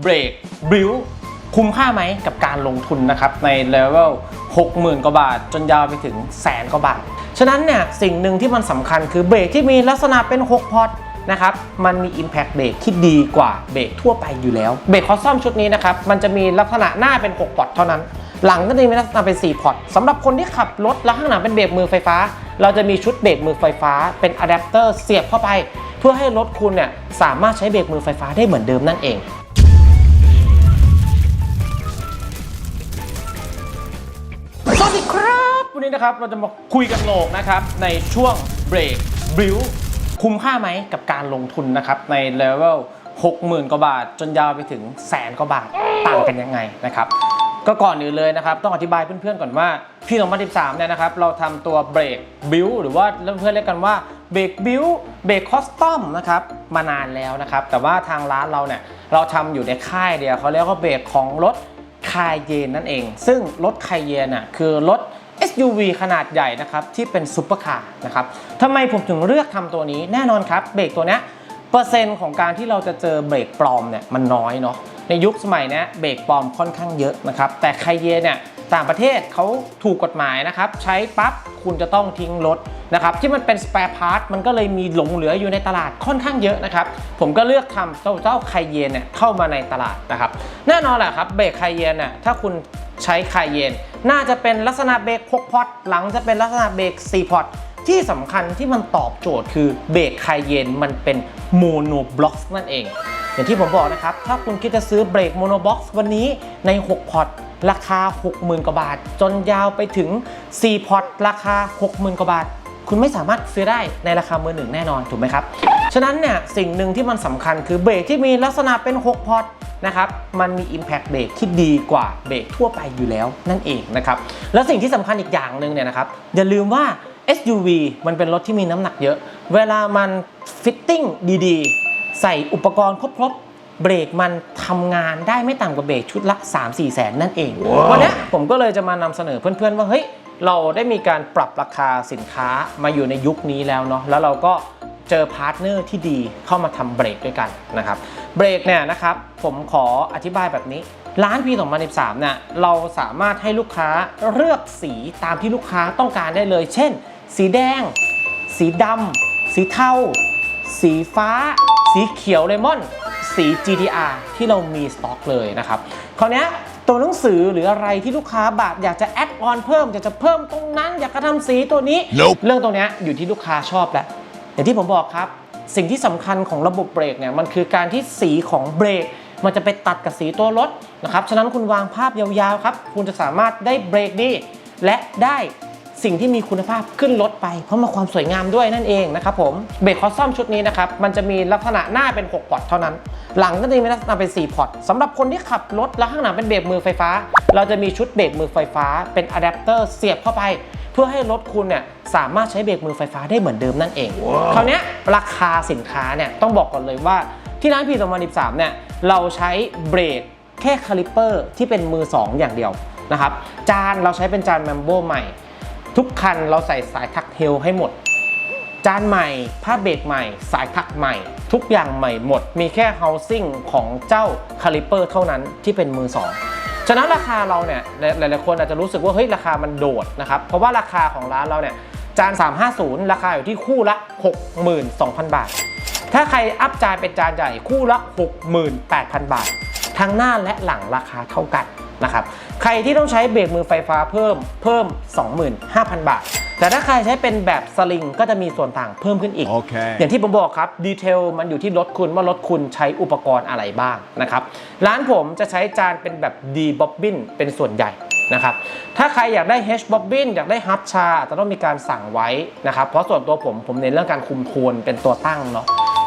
เบรกบิวคุ้มค่าไหมกับการลงทุนนะครับในเลเวล60,000 กว่าบาท จนยาวไปถึงแสนกว่าบาท ฉะนั้นเนี่ยสิ่งหนึ่งที่มันสำคัญคือเบรกที่มีลักษณะเป็น 6 พอร์ตนะครับมันมี Impact เบรกที่ดีกว่าเบรกทั่วไปอยู่แล้วเบรกคอสซอมชุดนี้นะครับมันจะมีลักษณะหน้าเป็น 6 พอร์ตเท่านั้น หลังก็จะมีลักษณะเป็น 4 พอร์ตสำหรับคนที่ขับรถแล้วข้างหลังเป็นเบรกมือไฟฟ้า เราจะมีชุดเบรกมือไฟฟ้าเป็นอะแดปเตอร์เสียบเข้าไป เพื่อให้รถคุณเนี่ยสามารถใช้เบรกมือไฟฟ้าได้เหมือนเดิมนั่นเอง นะครับเราจะมาคุยกันโลกนะครับในช่วงเบรกบิวคุ้มค่าไหมกับการลงทุนนะครับในเลเวล60,000 กว่าบาท จนยาวไปถึงแสนกว่าบาทต่างกันยังไงนะครับก็ก่อนอื่นเลยนะครับ ต้องอธิบายเพื่อนๆก่อนว่าพี่2013เนี่ยนะครับเราทำตัวเบรกบิวหรือว่าเพื่อนๆเรียกกันว่าเบรกบิวเบรกคอสตอมนะครับมานานแล้วนะครับ แต่ว่าทางร้านเราเนี่ยเราทำอยู่ในค่ายเดียวเขาเรียกว่าเบรกของรถคายเยนนั่นเอง ซึ่งรถคายเยนน่ะคือรถ SUV ขนาดใหญ่นะครับที่เป็นซุปเปอร์คาร์นะครับทำไมผมถึงเลือกทำตัวนี้แน่นอนครับเบรกตัวนี้เปอร์เซ็นต์ของการที่เราจะเจอเบรกปลอมเนี่ยมันน้อยเนาะในยุคสมัยนี้เบรกปลอมค่อนข้างเยอะนะครับแต่ไคเยเนี่ยต่างประเทศเขาถูกกฎหมายนะครับใช้ปั๊บคุณจะต้องทิ้งรถนะครับที่มันเป็นสเปร์พาร์ทมันก็เลยมีหลงเหลืออยู่ในตลาดค่อนข้างเยอะนะครับผมก็เลือกทำเจ้าเจ้าคเยนเนี่ยเข้ามาในตลาดนะครับแน่นอนแหละครับเบรกไคายเนน่ะถ้าคุณ ใช้คายเยนน่าจะเป็นลักษณะเบรก6พอตหลังจะเป็นลักษณะเบรก4พอตที่สำคัญที่มันตอบโจทย์คือเบรกคายเยนมันเป็นโมโนบล็อกนั่นเอง อย่างที่ผมบอกนะครับ ถ้าคุณคิดจะซื้อเบรกโมโนบล็อกวันนี้ใน 6 พอตราคา 60,000 กว่าบาท จนยาวไปถึง 4 พอตราคา 60,000 กว่าบาท คุณไม่สามารถซื้อได้ในราคามือหนึ่งแน่นอนถูกไหมครับ ฉะนั้นเนี่ยสิ่งหนึ่งที่มันสำคัญคือเบรกที่มีลักษณะเป็น 6 พอร์ตนะครับมันมี Impact เบรกที่ดีกว่าเบรกทั่วไปอยู่แล้วนั่นเองนะครับแล้วสิ่งที่สำคัญอีกอย่างหนึ่งเนี่ยนะครับอย่าลืมว่า SUV มันเป็นรถที่มีน้ำหนักเยอะ เวลามันฟิตติ้งดีๆ ใส่อุปกรณ์ครบๆเบรกมันทำงานได้ไม่ต่ำกว่าเบรกชุดละ 3-4 แสนนั่นเองวันเนี้ยผมก็เลยจะมานำเสนอเพื่อนๆว่าเฮ้ย เราได้มีการปรับราคาสินค้ามาอยู่ในยุคนี้แล้วเนาะแล้วเราก็เจอพาร์ทเนอร์ที่ดีเข้ามาทำเบรกด้วยกันนะครับเบรกเนี่ยนะครับผมขออธิบายแบบนี้ร้าน P 2013เนี่ยเราสามารถให้ลูกค้าเลือกสีตามที่ลูกค้าต้องการได้เลย เช่น สีแดง สีดำสีเทาสีฟ้า สีเขียวเลมอน สี GTR ที่เรามีสต็อกเลยนะครับคราวนี้ ตัวหนังสือหรืออะไรที่ลูกค้าแบบอยากจะแอดออนเพิ่มอยากจะเพิ่มตรงนั้น อยากจะทำสีตัวนี้ Nope เรื่องตรงเนี้ยอยู่ที่ลูกค้าชอบแหละอย่างที่ผมบอกครับ สิ่งที่สำคัญของระบบเบรกเนี่ยมันคือการที่สีของเบรกมันจะไปตัดกับสีตัวรถนะครับฉะนั้นคุณวางภาพยาวๆครับ คุณจะสามารถได้เบรกดีและได้ สิ่งที่มีคุณภาพขึ้นรถไป เพราะมาความสวยงามด้วยนั่นเองนะครับผมเบรกคอสซอมชุดนี้นะครับมันจะมีลักษณะหน้าเป็น 6 พอร์ตเท่านั้น หลังก็จะมีลักษณะเป็น 4 พอร์ตสำหรับคนที่ขับรถแล้วข้างหลังเป็นเบรกมือไฟฟ้า เราจะมีชุดเบรกมือไฟฟ้า เป็นอะแดปเตอร์เสียบเข้าไป เพื่อให้รถคุณเนี่ยสามารถใช้เบรกมือไฟฟ้าได้เหมือนเดิมนั่นเอง คราวเนี้ยราคาสินค้าเนี่ยต้องบอกก่อนเลยว่าที่ร้านพี2013เนี่ยเราใช้เบรกแค่คาลิปเปอร์ที่เป็นมือ 2 อย่างเดียวนะครับจานเราใช้เป็นจานแมมโบใหม่ ทุกคันเราใส่สายทักเทลให้หมด จานใหม่ ผ้าเบรกใหม่ สายทักใหม่ ทุกอย่างใหม่หมด มีแค่ housing ของเจ้าคาลิเปอร์เท่านั้นที่เป็นมือ2ฉะนั้นราคาเราเนี่ยหลายๆคนอาจจะรู้สึกว่าเฮ้ยราคามันโดดนะครับเพราะว่าราคาของร้านเราเนี่ยจาน 350 ราคาอยู่ที่คู่ละ 62,000 บาท ถ้าใครอัพจานเป็นจานใหญ่คู่ละ 68,000 บาท ทั้งหน้าและหลังราคาเท่ากัน นะครับ ใครที่ต้องใช้เบรกมือไฟฟ้าเพิ่มเพิ่ม 25,000 บาท แต่ถ้าใครใช้เป็นแบบสลิงก็จะมีส่วนต่างเพิ่มขึ้นอีกโอเคอย่างที่ผมบอกครับดีเทลมันอยู่ที่รถคุณว่ารถคุณใช้อุปกรณ์อะไรบ้างนะครับร้านผมจะใช้จานเป็นแบบ D bobbin เป็นส่วนใหญ่นะครับถ้าใครอยากได้ H bobbin อยากได้ hub ชาจะต้องมีการสั่งไว้นะครับเพราะส่วนตัวผมผมเน้นเรื่องการคุมโทนเป็นตัวตั้งเนาะ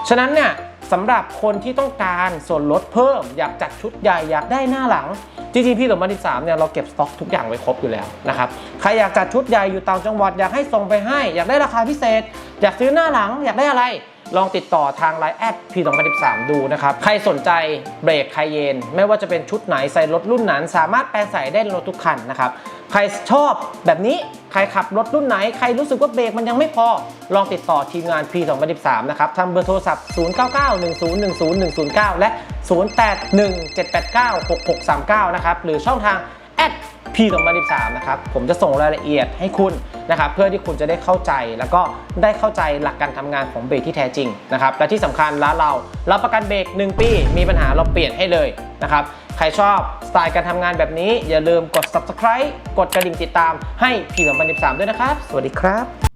ฉะนั้นเนี่ย สำหรับคนที่ต้องการส่วนลดเพิ่ม อยากจัดชุดใหญ่อยากได้หน้าหลังจริงๆพี่สมบัติสามเนี่ยเราเก็บสต็อกทุกอย่างไว้ครบอยู่แล้วนะครับใครอยากจัดชุดใหญ่อยู่ต่างจังหวัดอยากให้ส่งไปให้ อยากได้ราคาพิเศษ อยากซื้อหน้าหลังอยากได้อะไร ลองติดต่อทาง Line แอด P2013 ดูนะครับ ใครสนใจเบรกไคเยนไม่ว่าจะเป็นชุดไหนใส่รถรุ่นนั้น สามารถแปลงใส่ได้รถทุกคันนะครับ ใครชอบแบบนี้ใครขับรถรุ่นไหน ใครรู้สึกว่าเบรกมันยังไม่พอ ลองติดต่อทีมงาน P2013 นะครับทำเบอร์โทรศัพท์ 0991010109 และ 0817896639 นะครับหรือช่องทางแอด P 2013นะครับผมจะส่งรายละเอียดให้คุณนะครับเพื่อที่คุณจะได้เข้าใจแล้วก็ได้เข้าใจหลักการทำงานของเบรกที่แท้จริงนะครับและที่สำคัญร้านเรารับประกันเบรก1 ปี มีปัญหาเราเปลี่ยนให้เลยนะครับใครชอบสไตล์การทำงานแบบนี้ อย่าลืมกด subscribe กดกระดิ่งติดตามให้ P 2013ด้วยนะครับ สวัสดีครับ